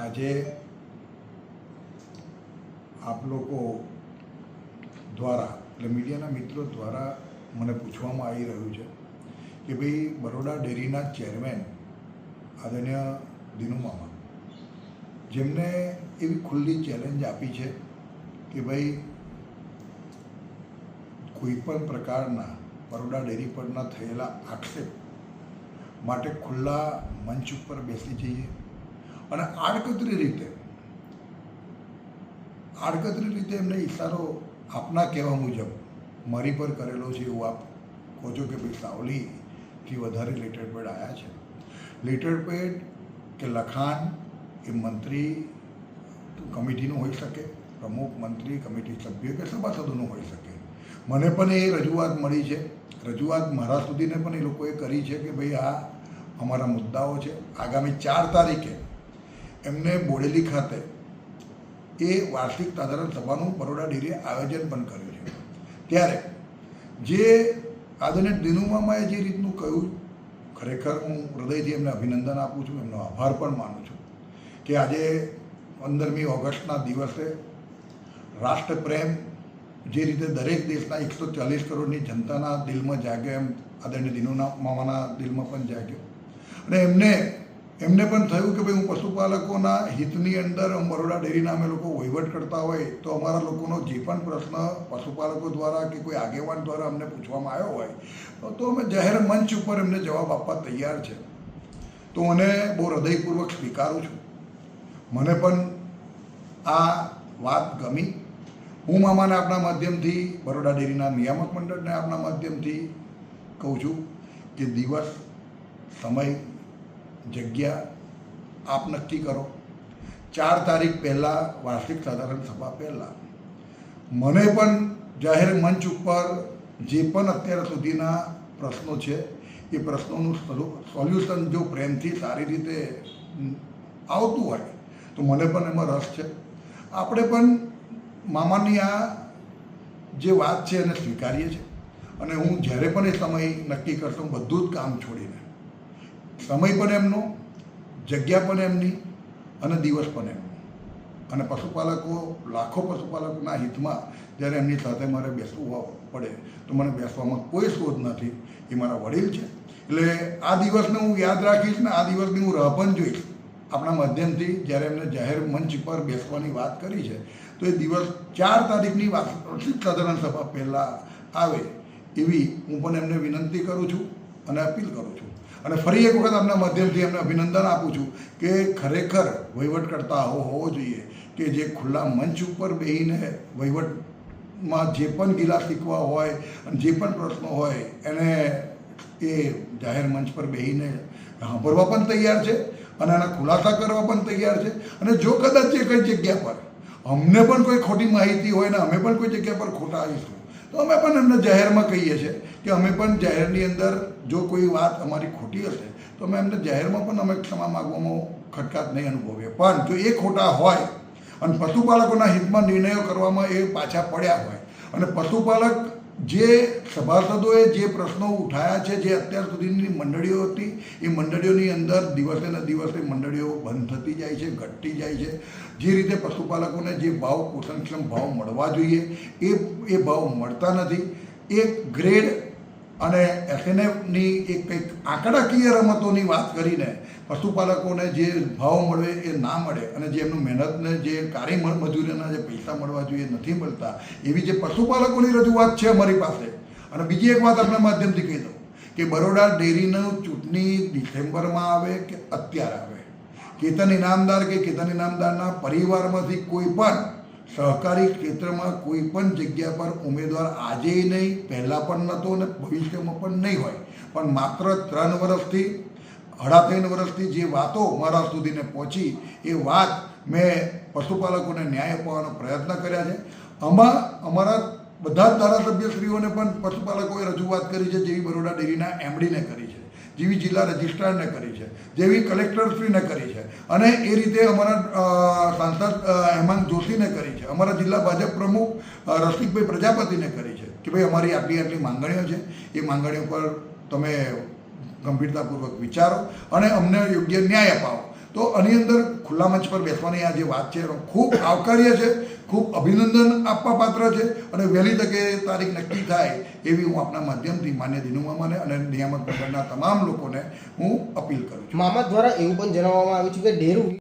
આજે આપ લોકો દ્વારા, એટલે મીડિયાના મિત્રો દ્વારા મને પૂછવામાં આવી રહ્યું છે કે ભાઈ બરોડા ડેરીના ચેરમેન આદરણીય દિનુમામા જેમને એવી ખુલ્લી ચેલેન્જ આપી છે કે ભાઈ કોઈપણ પ્રકારના બરોડા ડેરી પરના થયેલા આક્ષેપ માટે ખુલ્લા મંચ ઉપર બેસી જઈએ. અને આડકતરી રીતે. આડકતરી રીતે એમને ઈશારો આપના કહેવા મુજબ મારી પર કરેલો છે એવું આપ કહો છો કે ભાઈ સાવલીથી વધારે લેટર પેડ આવ્યા છે. લેટર પેડ કે લખાણ એ મંત્રી કમિટીનું હોઈ શકે, પ્રમુખ, મંત્રી, કમિટી સભ્ય કે સભાસદોનું હોઈ શકે. મને પણ એ રજૂઆત મળી છે. રજૂઆત મારા સુધીને પણ એ લોકોએ કરી છે કે ભાઈ આ અમારા મુદ્દાઓ છે. આગામી ચાર તારીખે એમને બોડેલી ખાતે એ વાર્ષિક સાધારણ સભાનું બરોડા ડેરીએ આયોજન પણ કર્યું છે. ત્યારે જે આદરણીય દિનુમામાએ જે રીતનું કહ્યું, ખરેખર હું હૃદયથી એમને અભિનંદન આપું છું, એમનો આભાર પણ માનું છું કે આજે પંદરમી ઓગસ્ટના દિવસે રાષ્ટ્રપ્રેમ જે રીતે દરેક દેશના એકસો ચાલીસ કરોડની જનતાના દિલમાં જાગ્યો, એમ આદરણીય દિનુના મામાના દિલમાં પણ જાગ્યો. અને એમને એમને પણ થયું કે ભાઈ હું પશુપાલકોના હિતની અંદર બરોડા ડેરીના અમે લોકો વહીવટ કરતા હોય, તો અમારા લોકોનો જે પણ પ્રશ્ન પશુપાલકો દ્વારા કે કોઈ આગેવાન દ્વારા અમને પૂછવામાં આવ્યો હોય, તો અમે જાહેર મંચ ઉપર એમને જવાબ આપવા તૈયાર છે. તો મને બહુ હૃદયપૂર્વક સ્વીકારું છું. મને પણ આ વાત ગમી. હું મામાને આપણા માધ્યમથી, બરોડા ડેરીના નિયામક મંડળને આપણા માધ્યમથી કહું છું કે દિવસ, સમય જગ્યા આપ નક્કી કરો. ચાર તારીખ પહેલાં વાર્ષિક સાધારણ સભા પહેલાં. મને પણ જાહેર મંચ ઉપર જે પણ અત્યાર સુધીના પ્રશ્નો છે, એ પ્રશ્નોનું સોલ્યુશન જો પ્રેમથી સારી રીતે આવતું હોય, તો મને પણ એમાં રસ છે. આપણે પણ મામાની આ જે વાત છે એને સ્વીકારીએ છીએ. અને હું જ્યારે પણ એ સમય નક્કી કરતો બધું જ કામ છોડીને સમય પણ એમનો, જગ્યા પણ એમની અને દિવસ પણ એમનો. અને પશુપાલકો, લાખો પશુપાલકોના હિતમાં જ્યારે એમની સાથે મારે બેસવું પડે, તો મને બેસવામાં કોઈ શોધ નથી. એ મારા વડીલ છે. એટલે આ દિવસને હું યાદ રાખીશ ને આ દિવસની હું રાહ પણ જોઈશ. આપણા માધ્યમથી જ્યારે એમને જાહેર મંચ પર બેસવાની વાત કરી છે, તો એ દિવસ ચાર તારીખની વાર્ષિક સાધારણ સભા પહેલાં આવે, એવી હું પણ એમને વિનંતી કરું છું. અને અપીલ કરું છું. અને ફરી એક વખત અમને માધ્યમથી એમને અભિનંદન આપું છું કે ખરેખર વહીવટ કરતા હોવો જોઈએ કે જે ખુલ્લા મંચ ઉપર બેસીને વહીવટમાં જે પણ ગીલા શીખવા હોય અને જે પણ પ્રશ્નો હોય, એને એ જાહેર મંચ પર બેસીને સાંભળવા પણ તૈયાર છે અને એના ખુલાસા કરવા પણ તૈયાર છે. અને જો કદાચ જે કંઈ જગ્યા પર અમને પણ કોઈ ખોટી માહિતી હોય ને અમે પણ કોઈ જગ્યા પર ખોટા આવીશું તો અમે પણ એમને જાહેરમાં કહીએ છીએ કે અમે પણ જાહેરની અંદર જો કોઈ વાત અમારી ખોટી હશે, તો અમે એમને જાહેરમાં પણ અમે ક્ષમા માગવામાં ખટકાટ નહીં અનુભવીએ. પણ જો એ ખોટા હોય અને પશુપાલકોના હિતમાં નિર્ણયો કરવામાં એ પાછા પડ્યા હોય અને પશુપાલક જે સભાસદોએ જે પ્રશ્નો ઉઠાયા છે, જે અત્યાર સુધીની મંડળીઓ હતી, એ મંડળીઓની અંદર દિવસે ને દિવસે મંડળીઓ બંધ થતી જાય છે, ઘટતી જાય છે. જે રીતે પશુપાલકોને જે ભાવ, પોષણક્ષમ ભાવ મળવા જોઈએ, એ એ ભાવ મળતા નથી. એક ગ્રેડ અને એફએનએફની એક કંઈક આંકડાકીય રમતોની વાત કરીને પશુપાલકોને જે ભાવ મળે એ ના મળે અને જે એમનું મહેનતને જે કાર્ય મજૂરીના જે પૈસા મળવા જોઈએ નથી મળતા, એવી જે પશુપાલકોની રજૂઆત છે અમારી પાસે. અને બીજી એક વાત આપણા માધ્યમથી કહી દઉં કે બરોડા ડેરીનું ચૂંટણી ડિસેમ્બરમાં આવે કે અત્યારે આવે? કેતન ઇનામદાર કે કેતન ઇનામદારના પરિવારમાંથી કોઈ પણ સહકારી ક્ષેત્રમાં કોઈ પણ જગ્યા પર ઉમેદવાર આજે નહીં, પહેલાં પણ નહોતો અને ભવિષ્યમાં પણ નહીં હોય. પણ માત્ર ત્રણ વર્ષથી અઢા ત્રણ વર્ષથી જે વાતો મારા સુધીને પહોંચી, એ વાત મેં પશુપાલકોને ન્યાય અપાવવાનો પ્રયત્ન કર્યા છે. આમાં અમારા બધા જ ધારાસભ્યશ્રીઓને પણ પશુપાલકોએ રજૂઆત કરી છે, જેવી બરોડા ડેરીના એમડીને કરી છે. જેવી જિલ્લા રજિસ્ટ્રારને કરી છે, જેવી કલેક્ટરશ્રીને કરી છે. અને એ રીતે અમારા સાંસદ હેમાંગ જોશીને કરી છે. અમારા જિલ્લા ભાજપ પ્રમુખ રસિકભાઈ પ્રજાપતિને કરી છે કે ભાઈ અમારી આટલી આટલી માંગણીઓ છે. એ માંગણીઓ પર તમે ગંભીરતાપૂર્વક વિચારો અને અમને યોગ્ય ન્યાય અપાવો. તો આની અંદર ખુલ્લા મંચ પર બેસવાની આ જે વાત છે, એનો ખૂબ આવકાર્ય છે, ખૂબ અભિનંદન આપવા પાત્ર છે અને વહેલી તકે તારીખ નક્કી થાય એવી હું આપના માધ્યમથી માન્ય દિનુમામાને અને નિયામક મંડળના તમામ લોકોને હું અપીલ કરું છું. મામા દ્વારા એવું પણ જણાવવામાં આવ્યું છે કે ડેરું